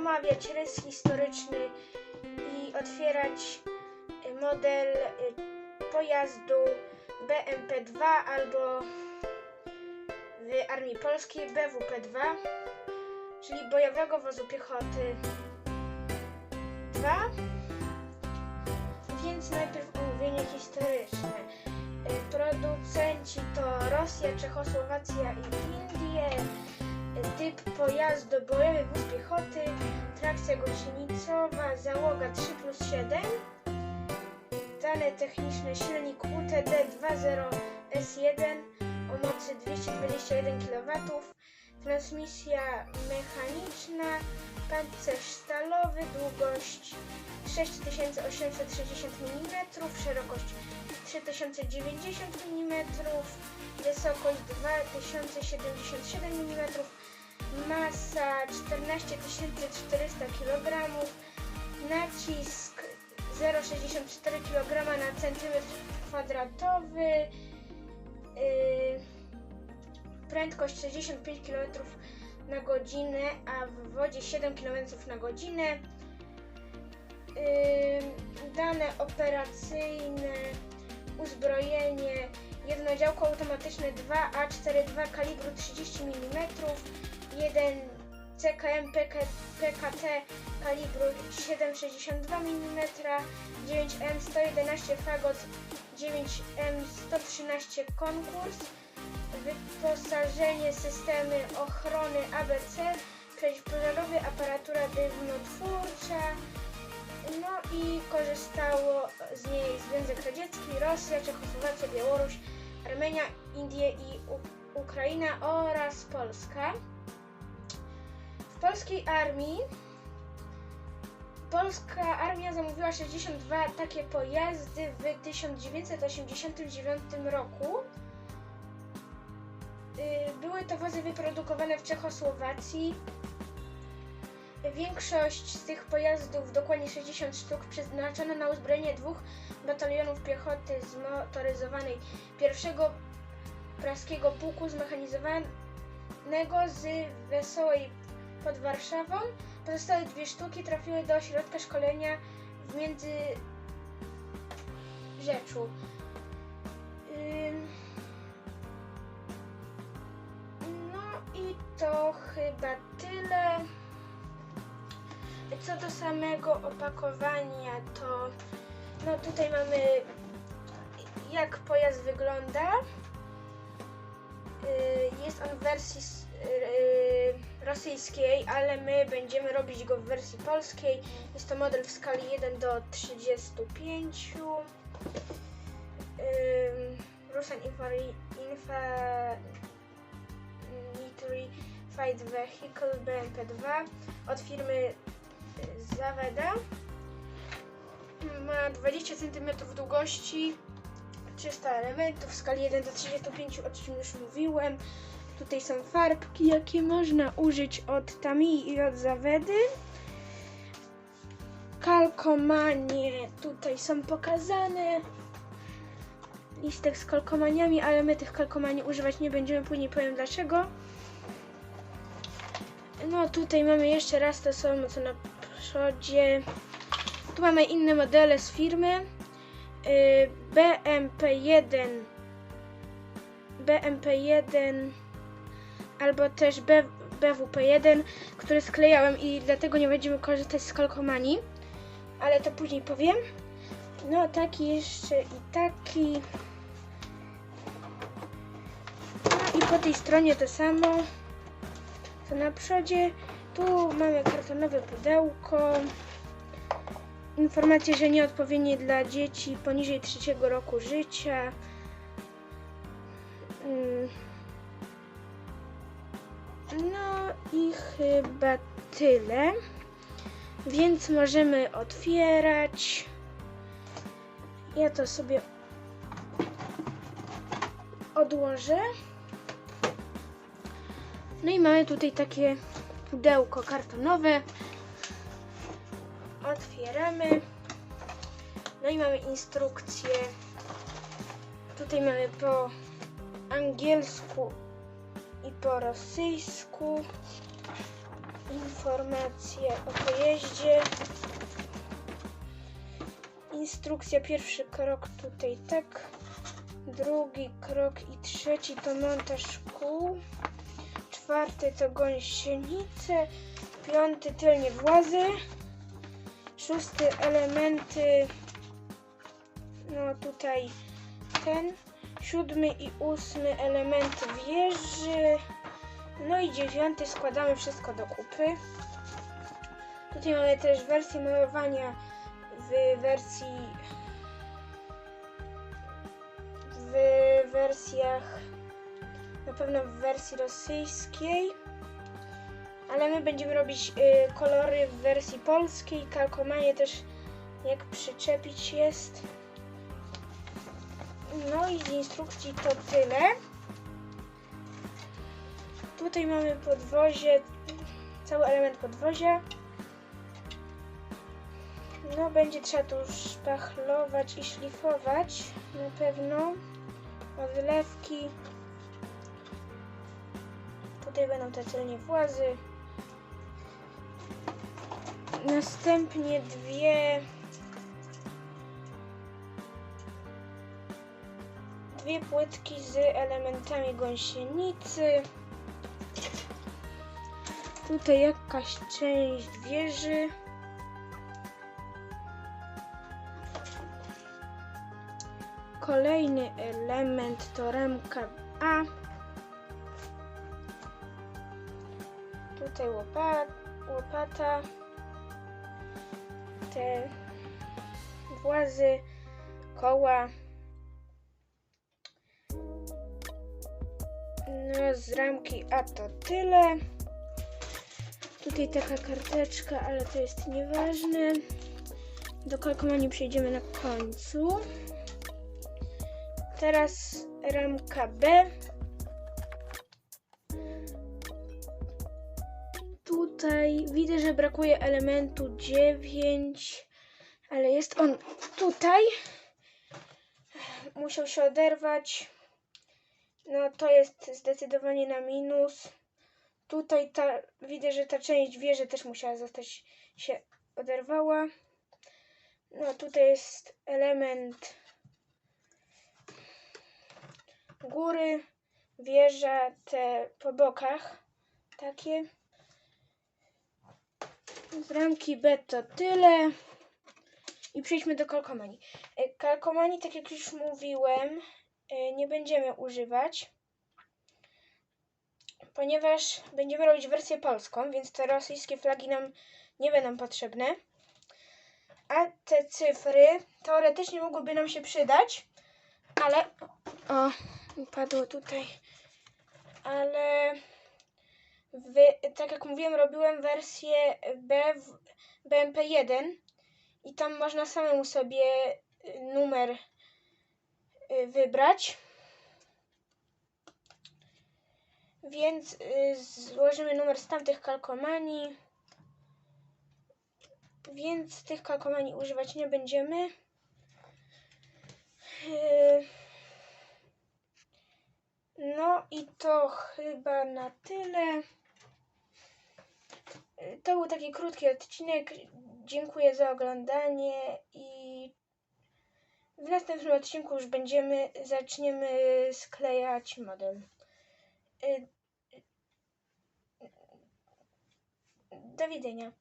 omawiać rys historyczny i otwierać y, model y, pojazdu BMP-2 albo w Armii Polskiej BWP-2, czyli bojowego wozu piechoty 2. Więc najpierw omówienie historyczne. Y, Producenci to Rosja, Czechosłowacja i Indie. Typ pojazdu bojowy wóz piechoty, trakcja gąsienicowa, załoga 3 plus 7. Dane techniczne silnik UTD 2.0 S1 o mocy 221 kW. Transmisja mechaniczna, pancerz stalowy, długość 6860 mm, szerokość 3090 mm, wysokość 2077 mm, masa 14400 kg, nacisk 0,64 kg na centymetr kwadratowy, yy, prędkość 65 km na godzinę, a w wodzie 7 km na godzinę. Dane operacyjne, uzbrojenie, jednodziałko automatyczne 2A42 kalibru 30 mm, jeden CKM PK, PKT kalibru 7,62 mm, 9M 111 Fagot 9M 113 konkurs, wyposażenie systemy ochrony ABC, przeciwpożarowy, aparatura dywnotwórcza, no i korzystało z niej Związek Radziecki, Rosja, Czechosłowacja, Białoruś, Armenia, Indie i Ukraina oraz Polska. W polskiej armii Polska armia zamówiła 62 takie pojazdy w 1989 roku. Były to wozy wyprodukowane w Czechosłowacji. Większość z tych pojazdów, dokładnie 60 sztuk, przeznaczono na uzbrojenie dwóch batalionów piechoty zmotoryzowanej pierwszego praskiego pułku zmechanizowanego z Wesołej pod Warszawą. Pozostałe dwie sztuki trafiły do ośrodka szkolenia w Międzyrzeczu. Ym, to chyba tyle. Co do samego opakowania, to no tutaj mamy jak pojazd wygląda. Y, Jest on w wersji s- y, rosyjskiej, ale my będziemy robić go w wersji polskiej. Jest to model w skali 1 do 35. Ym, Russian Infantry Fight Vehicle BMP-2 od firmy y, Zaweda. Ma 20 cm długości, 300 elementów w skali 1 do 35, o czym już mówiłem. Tutaj są farbki, jakie można użyć od Tami i od Zawedy. Kalkomanie tutaj są pokazane. Listek z kalkomaniami, ale my tych kalkomanii używać nie będziemy, później powiem dlaczego. No tutaj mamy jeszcze raz to samo co na przodzie. Tu mamy inne modele z firmy. Yy, BMP1 BMP1 albo też B, BWP1, który sklejałem i dlatego nie będziemy korzystać z kalkomanii, ale to później powiem. No taki jeszcze i taki. No i po tej stronie to samo co na przodzie. Tu mamy kartonowe pudełko. Informacje, że nieodpowiednie dla dzieci poniżej trzeciego roku życia. Mm. No i chyba tyle. Więc możemy otwierać. Ja to sobie odłożę. No i mamy tutaj takie pudełko kartonowe. Otwieramy. No i mamy instrukcję. Tutaj mamy po angielsku i po rosyjsku. Informacje o pojeździe. Instrukcja, pierwszy krok tutaj tak. Drugi krok i trzeci to montaż kół. Czwarty to gąsienice. Piąty tylnie włazy. Szósty elementy. No tutaj ten. Siódmy i ósmy elementy wieży. No i dziewiąty składamy wszystko do kupy. Tutaj mamy też wersję malowania w wersji w wersjach pewno w wersji rosyjskiej ale my będziemy robić y, kolory w wersji polskiej kalkomanie też jak przyczepić jest no i z instrukcji to tyle tutaj mamy podwozie cały element podwozia no, będzie trzeba tu szpachlować i szlifować na pewno. Odlewki. Tutaj będą te tylnie włazy. Następnie dwie dwie płytki z elementami gąsienicy. Tutaj jakaś część wieży. Kolejny element to ramka A. Tutaj łopa, łopata. Te włazy, koła. No z ramki A to tyle. Tutaj taka karteczka, ale to jest nieważne. Do kalkomanii przejdziemy na końcu. Teraz ramka B. Widzę, że brakuje elementu 9, ale jest on tutaj. Musiał się oderwać. No to jest zdecydowanie na minus. Tutaj ta, widzę, że ta część wieży też musiała zostać się oderwała. No tutaj jest element góry, wieża, te po bokach takie. Z ramki B to tyle. I przejdźmy do kalkomanii. E, Kalkomanii, tak jak już mówiłem, e, nie będziemy używać, ponieważ będziemy robić wersję polską, więc te rosyjskie flagi nam nie będą potrzebne. A te cyfry teoretycznie mogłyby nam się przydać, ale... O, upadło tutaj. Ale w, tak jak mówiłem, robiłem wersję B w BMP1 i tam można samemu sobie y, numer y, wybrać. Więc y, złożymy numer z tamtych kalkomanii. Więc tych kalkomanii używać nie będziemy. No i to chyba na tyle. To był taki krótki odcinek. Dziękuję za oglądanie i w następnym odcinku już będziemy zaczniemy sklejać model. Yy, Do widzenia.